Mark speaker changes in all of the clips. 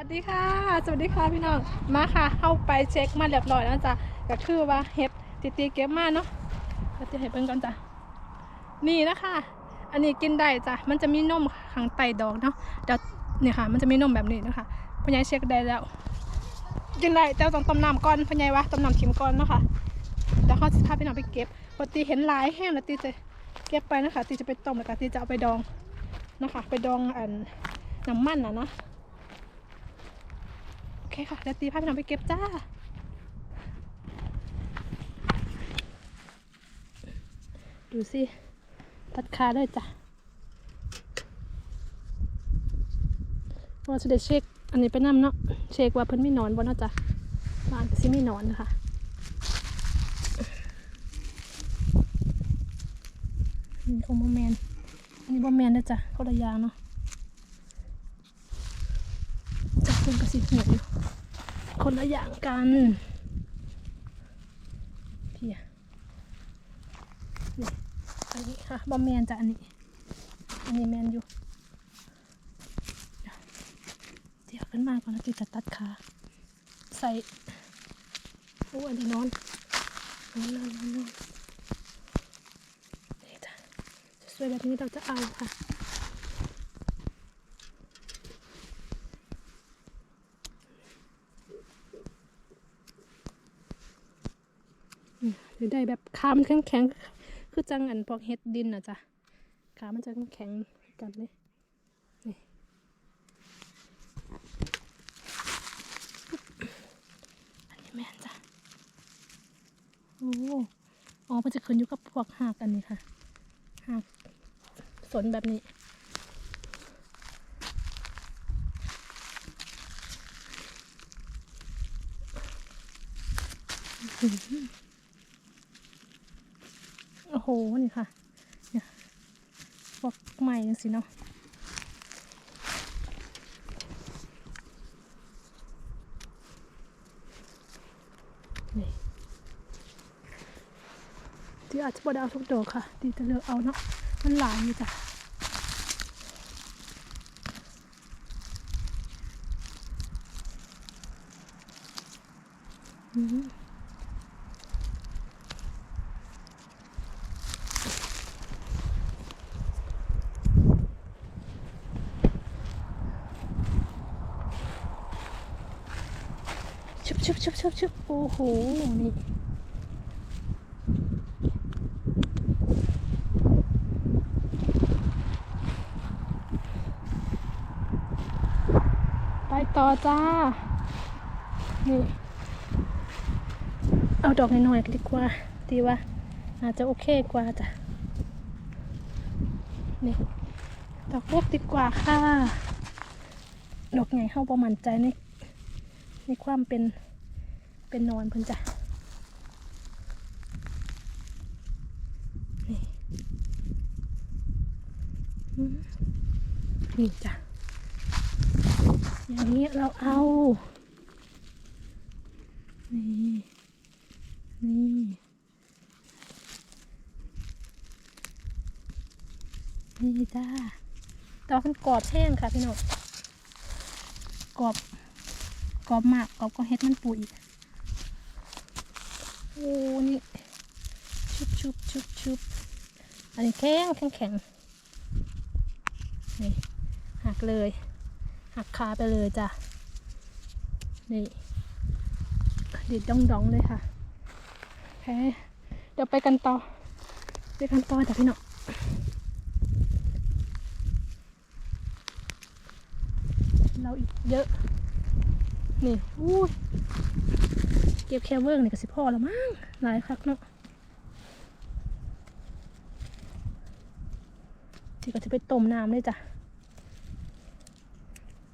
Speaker 1: วัสดีค่ะ สวัสดีค่ะพี่น้อง มาค่ะ เข้าไปเช็คมาเรียบร้อยแล้วจ้ะก็คือว่าเห็ดติตีเก็บมาเนาะก็จะเห็ดเบิ่งก่อนจ้ะ นี่นะคะ อันนี้กินได้จ้ะ มันจะมีนมข้างใต้ดอกเนาะ เดี๋ยวนี่ค่ะ มันจะมีนมแบบนี้นะคะพ่อใหญ่เช็คได้แล้ว กินได้แต่ต้องต้มน้ำก่อนพ่อใหญ่วะต้มน้ำขิมก่อนเนาะค่ะเดี๋ยวเขาจะพาพี่น้องไปเก็บปกติเห็นหลายแห้งแล้วตีจะเก็บไปนะคะตีจะไปต้มแล้วก็ตีจะเอาไปดองนะคะ ไปดองอันน้ำมันนะเนาะ เคค่ะเดี๋ยวตีพาพี่น้องไปเก็บจ้าดูสิตัดขาเลยจ้ะว่าจะได้เช็คอันนี้ไปนำเนาะเช็คว่าเพิ่นไม่นอนบ่เนาะจ้ะบ้านก็สิไม่นอนนะคะอันนี้ของบอแมนอันนี้บอแมนนะจ้ะคนละยางเนาะจับเพิ่นก็สิบหัวอยู่ คนละอย่างกันพียนี่อันนี้ค่ะบอมแมนจ้ะอันนี้ อันนี้แมนอยู่ เดี๋ยวขึ้นมาก่อนแล้วติจะตัดขาใส่โอ้อันนี้นอนนอนนอนนอนนี่จ้ะสวยแบบนี้เราจะเอาค่ะ หรือได้แบบขามันแข็งแข็งๆคือจังอันพวกเฮ็ดดินอะจ้ะขามันจะแข็งกันเลยนี่อันนี้แม่นจ้ะโอ้อ๋อมันจะขึ้นอยู่กับพวกหากอันนี้ค่ะหากสนแบบนี้ โอ้โห นี่ค่ะเนี่ยพวกใหม่จังสิเนาะนี่ที่อาจจะบ่ได้เอาทุกดอกค่ะที่จะเลือกเอาเนาะ มันหลายอยู่จ้ะอืม ชุบชุบชุบชุบโอ้โห นี่ ไปต่อจ้า นี่ เอาดอกน้อยๆกันดีกว่า ดีว่า อาจจะโอเคกว่าจ้ะ นี่ ดอกเล็กดีกว่าค่ะ ดอกใหญ่เข้าประมาณใจในในความเป็น เป็นนอนเพิ่นจ้ะนี่นี่จ้ะอย่างนี้เราเอา นี่ นี่นี่จ้าดอกมันกรอบแห้งค่ะพี่น้องกรอบกรอบมากกรอบก็เฮ็ดมันปูอีก อ้นี่ชุบชุบชุบชุบอันนี้แข็งแข็งแข็งนี่หักเลย หักขาไปเลยจ้ะ นี่ดิดดองดองๆเลยค่ะโอเคเดี๋ยวไปกันต่อ ไปกันต่อจ้ะพี่น้องเราอีกเยอะ นี่อู้ย เก็บแค่เวิร์กนี่ก็สิพ่อแล้วมั้งหลายคักเนาะที่ก็จะไปต้มน้ำเลยจ้ะ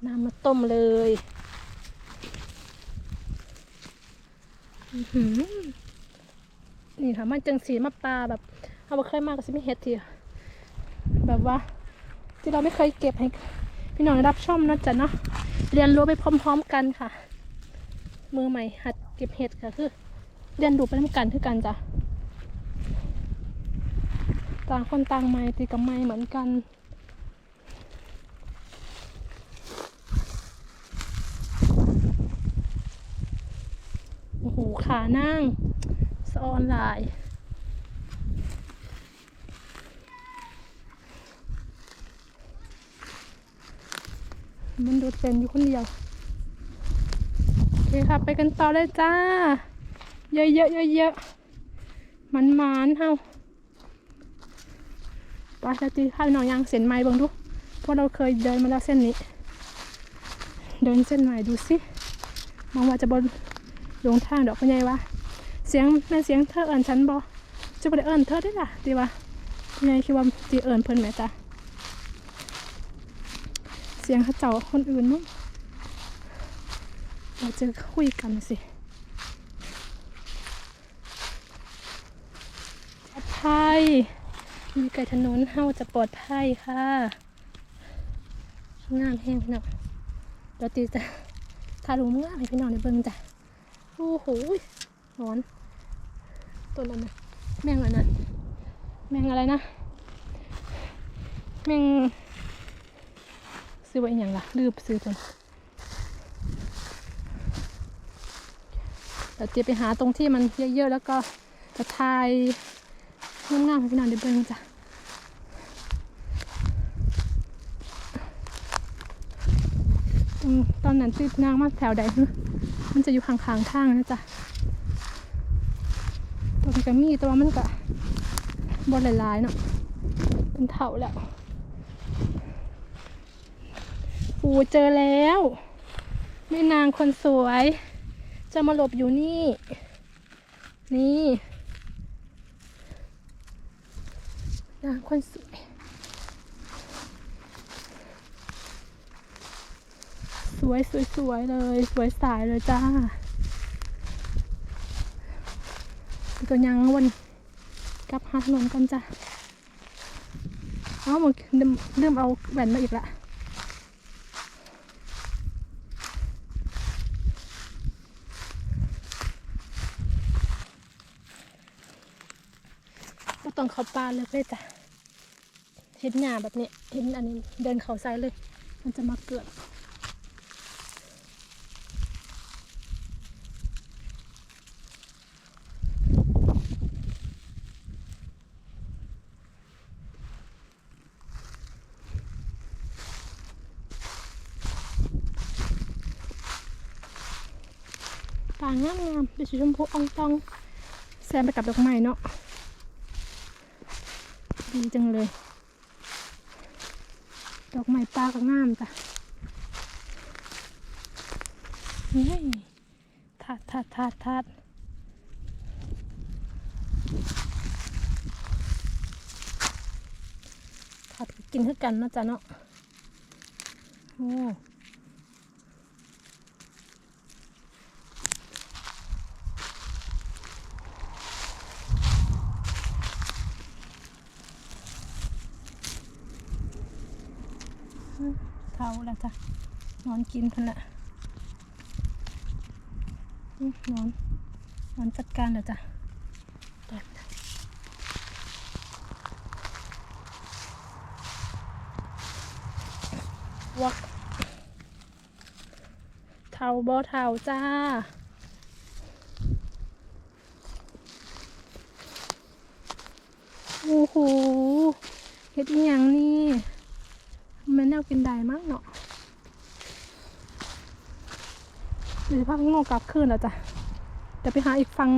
Speaker 1: น้ำมาต้มเลยอือหือนี่ค่ะมันจังสีมาปลาแบบเอาไปเคยมากก็สิไม่เฮ็ดทีแบบว่า ที่เราไม่เคยเก็บให้ พี่น้องได้รับชมนะจ๊ะเนาะเรียนรู้ไปพร้อม ๆ กันค่ะ มือใหม่หัด เก็บเห็ดค่ะคือเรียนดูไปด้วยกันคือกันจ้ะต่างคนต่างไม้ตีกับไม้เหมือนกันโอ้โหขานั่งสอนไลน์มันดูเต็มอยู่คนเดียว เคค่ะ ไปกันต่อเลยจ้า เยอะๆเยอะๆมันมานๆเฮาไปแล้วจีข้าวหนอยยังเส้นไม้บิ่งดูเพราะเราเคยเดินมาแล้วเส้นนี้ เดินเส้นใหม่ดูสิมองว่าจะบนลงทางดอกพะไงวะเสียงแม่เสียงเธอเอิญฉันบอจะได้เอิญเธอได้ล่ะดีวะพะไงคิดว่าจีเอิญเพิ่นไหมจ้ะเสียงเขาเจ้าคนอื่นมั้ง เราจะคุยกันสิปลอดภัยอยู่ไกลถนนเฮาจะปลอดภัยค่ะงามแห้งพี่น้องเดี๋ยวตีจะถารูปงามให้พี่น้องได้เบิ่งจ้ะโอ้โหร้อนต้นอะไรนะแมงอะไรนะแมงอะไรนะ แมงซื้อไว้อย่างล่ะลืมซื้อจน เดี๋ยวเจียไปหาตรงที่มันเยอะๆแล้วก็จะทายงามๆให้พี่น้องได้เบิ่งจ้ะตอนนั้นติดนางมาแถวใดมันจะอยู่ข้างๆทางนะจ๊ะตัวมันก็มีแต่ว่ามันก็บนหลายๆเนาะเป็นเถาแล้วปูเจอแล้วแม่นางคนสวย จะมาหลบอยู่นี่ นี่นางคนสวยสวยสวยสวยเลย สวยสายเลยจ้าตัวยังวนกับหาถนนกันจ้ะเอ้ามันลืมลืมเอาแหวนมาอีกละ งเขาป่าเลยเลยจ้ะเห็นหญ้าแบบนี้เห็นอันนี้เดินเขาซ้ายเลย มันจะมาเกิดป่างามงามๆเป็นสีชมพูอองตองแซมไปกับดอกไม้เนาะ ดีจังเลย ดอกไม้ป่าก็งามจ้ะนี่ถาดถาดถาดถาดถาดกินเท่ากันนะจ้ะเนาะโอ้ เท่า แล้วจ้ะนอนกินคนละนอนนอนจัดการแล้วจ้ะแดดวักเท่าบ่เท่าจ้าโอ้โหเฮ็ดอหย่างนี่มันแนวกินได้มากเนาะ เดี๋ยวพาพี่โง่กลับคืนแล้วจ้ะเดี๋ยวไปหาอีกฟัง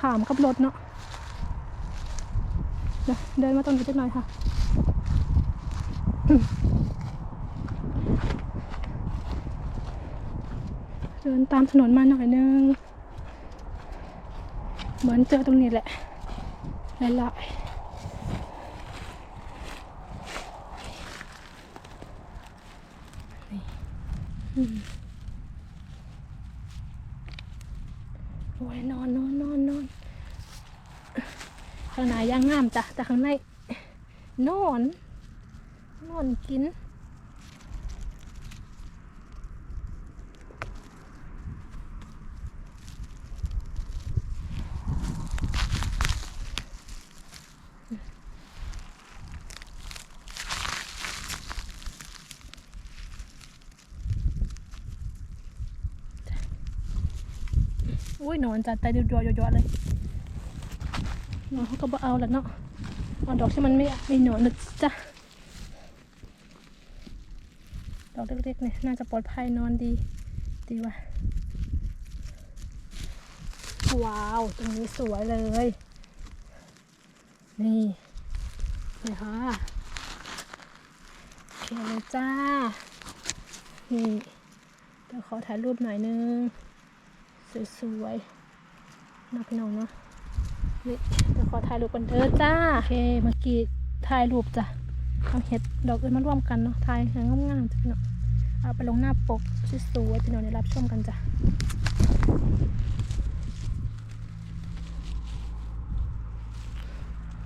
Speaker 1: ถามกับรถเนาะเดี๋ยวเดินมาตรงนี้นิดหน่อยค่ะเดินตามถนนมาหน่อยนึง เหมือนเจอตรงนี้แหละหลายๆอืมโอ้ย นอนนอนนอนนอนข้างในย่างงามจ้ะแต่ข้างในนอน นอนกิน นอนจัดแต่เดียวๆๆๆเลยหนอนเขาก็บ่เอาแล้วเนาะเอาดอกที่มันไม่ไม่หนอนนะจ๊ะดอกเล็กๆเนี่ยน่าจะปลอดภัยนอนดี ดีว่ะว้าว ตรงนี้สวยเลย นี่นี่ค่ะโอเคเลยจ้า นี่เดี๋ยวขอถ่ายรูปหน่อยนึง สวยๆ นะพี่น้องเนาะนี่เดี๋ยวขอถ่ายรูปกันเด้อจ้าโอเคเมื่อกี้ถ่ายรูปจ้ะเอาเห็ดดอกอื่นมาร่วมกันเนาะถ่ายให้งามๆจ้ะพี่น้องเอาไปลงหน้าปกสวยๆพี่น้องได้รับชมกันจ้ะ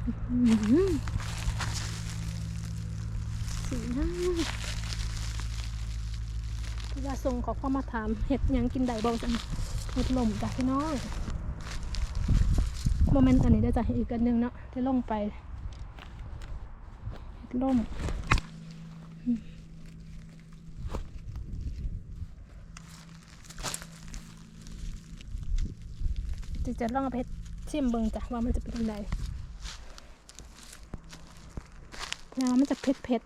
Speaker 1: อื้อหือสีน่าพี่ยาส่งขอความมาถามเห็ดยังกินได้บ่จังเห็ดลมจ้ะพี่น้อง โมเมนต์อันนี้ได้จ้ะอีกอันหนึ่งเนาะที่ลงไปเห็ดลมอืมจะจะลองเอาไปชิมเบิงจ้ะว่ามันจะเป็นยังไงน้ำมันจะเผ็ดเผ็ด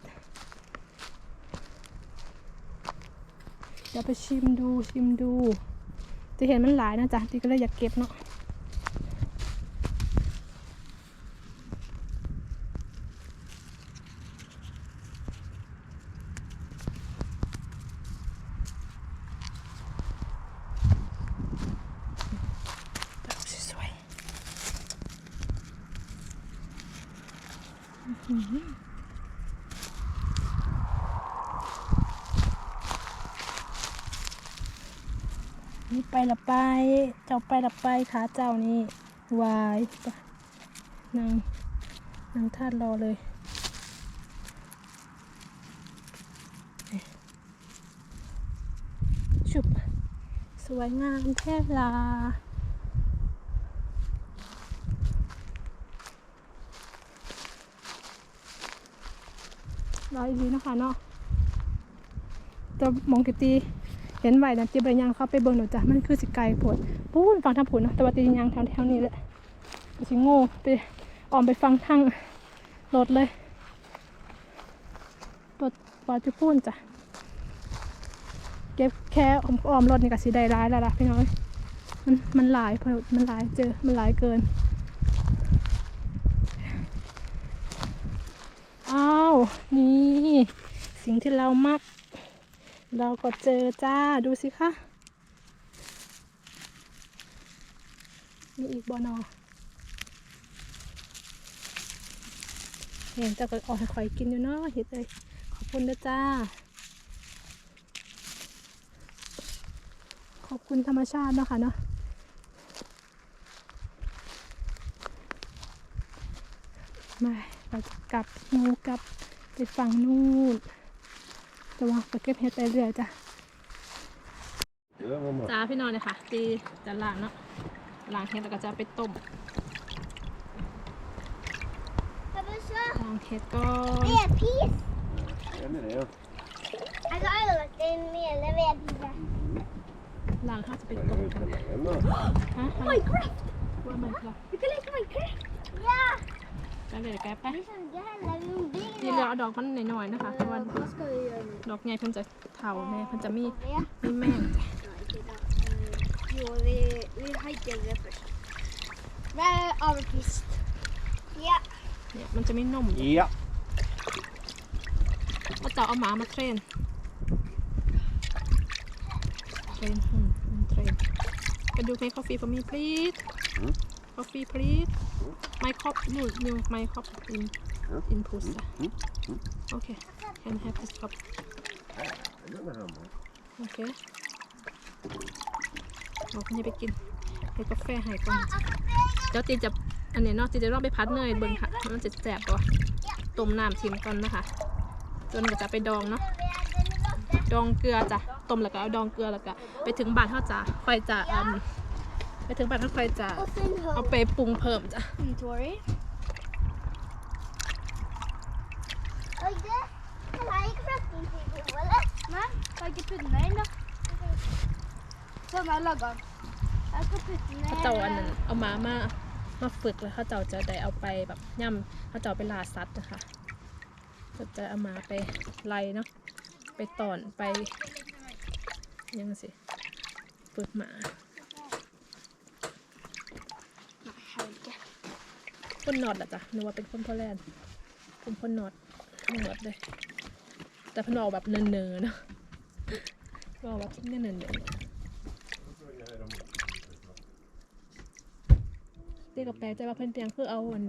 Speaker 1: เดี๋ยวไปชิมดูชิมดู จะเห็นมันหลายนะจ๊ะตีก็เลยอยากเก็บเนาะแบบสวยๆอื้อหือ นี่ ไปละไป เจ้าไปละไปขาเจ้านี่วายนางนางทาดรอเลยชุบสวยงามแท้ลารออีกทีนะคะเนาะจะมองกิตี เห็นไหวนะตีบยางเข้าไปเบิ่งหนูจ้ะมันคือสิไกลผดปูนฟังทางผุนเนาะแต่ว่าตียางแถวแถวๆนี้แหละก็สิโง่ไปออมไปฟังทางรถเลยรถปอจะพูนจ้ะเก็บแค่ออมออมรถนี่ก็สิได้ร้ายแล้วล่ะพี่น้อยมันมันหลายพอมันหลายเจอมันหลายเกินอ้าวนี่สิ่งที่เรามัก เราก็เจอจ้าดูสิคะมีอีกบอนอเห็นจะก็ออกข่อยกินอยู่เนาะเห็ดเลยขอบคุณนะจ้า ขอบคุณธรรมชาติเนาะค่ะเนาะมาเราจะกลับมูกลับไปฝั่งนู่น แต่ว่าไปเก็บเห็ดไปเรื่อยจ้ะ
Speaker 2: Ja, mamma.
Speaker 1: จ้าพี่นอนเลยค่ะตีจะล้างเนาะล้างเห็ดแล้วก็จะเอาไปต้ม
Speaker 3: Pappa så,
Speaker 1: ล้างเห็ดก่อน
Speaker 3: vedpis.
Speaker 2: Ja, men det är
Speaker 3: Altså, alle lagt inn hele vedpiset.
Speaker 1: ล้างข้าวจะไป
Speaker 2: det.
Speaker 1: ต้ม
Speaker 2: Jag
Speaker 1: กัน
Speaker 2: vet inte.
Speaker 1: ฮะ
Speaker 3: Minecraft!
Speaker 1: ว่ามันครับ
Speaker 3: Du kan leke Minecraft. Ja!
Speaker 1: ก็เลยแกะไป
Speaker 3: Vi skjønner heller noen
Speaker 1: ทีเหลือเอาดอกมันหน่อยๆนะคะเพราะว่า
Speaker 3: Hva skal vi gjøre nå?
Speaker 1: ดอกใหญ่เพิ่นจะเถาแม่เพิ่นจะมี
Speaker 3: Ja.
Speaker 1: มีแม่งจ้ะ
Speaker 3: Nei, ikke da. Jo, vi, vi hiker det først. Det er avpist. Ja.
Speaker 1: เนี่ยมันจะมีนม
Speaker 2: Ja.
Speaker 1: ว่าจะเอาหมามาเทรนเทรนอืมอืมเทรนไปดู make coffee for me please
Speaker 2: Mm.
Speaker 1: Coffee please my cup new new my cup in in puss
Speaker 2: Mm. Mm.
Speaker 1: okay can have this cup
Speaker 2: Det är med hammar.
Speaker 1: โอเคเราคุณจะไปกินไปกาแฟให้ก่อนเดี๋ยวตีจะอันนี้เนาะตีจะลองไปพัดเนยเบิ่งค่ะมันจะแสบก่อนต้มน้ำทิ้งก่อนนะคะ จนก็จะไปดองเนาะดองเกลือจ้ะต้มแล้วก็เอาดองเกลือแล้วก็ไปถึงบ้านเขาจะค่อยจะอืม ไปถึงบ้านเขาค่อยจะ
Speaker 3: Og så en
Speaker 1: เอาไปปรุงเพิ่มจ้ะ
Speaker 3: inventory. Oi, det kan jeg ikke flytte inn til gode, eller? Nei, kan jeg ikke putte den inn da? Sånn er laget. Jag ska putta
Speaker 1: เขาเจ้าอันนั้นเอามามามาฝึกแล้วเขาเจ้าจะได้เอาไปแบบย่ำเขาเจ้าเอาไปลาสัตว์นะคะก็จะเอามาไปไล่เนาะไปตอนไปยังสิฝึกหมา คนนอดอะจ้ะนึกว่าเป็นคนโพแลนด์เป็นคนนอดทั้งหมดเลย แต่พนออกแบบเนินๆเนาะออกแบบเนินๆเรียกกับแปลกใจว่าเพิ่นเตียงคือเอาอัน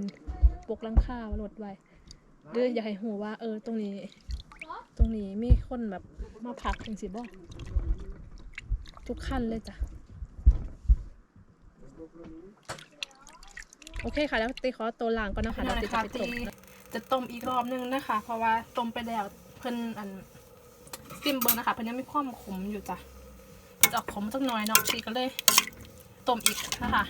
Speaker 1: ปกลังคาลดไว้หรืออยากให้หูว่า เออตรงนี้ ตรงนี้มีคนแบบมาพักจังสิบ่ทุกขั้นเลยจ้ะ โอเคค่ะ แล้วตีขอตัวล่างก่อนนะคะแล้วตีจะไปต้มจะต้มอีกรอบนึงนะคะ เพราะว่าต้มไปแล้วเพิ่นอันซิมเบิงนะคะเพิ่นยังมีความขมอยู่จ้ะเพิ่นจะออกขมสักหน่อยเนาะตีก็เลยต้มอีกนะคะ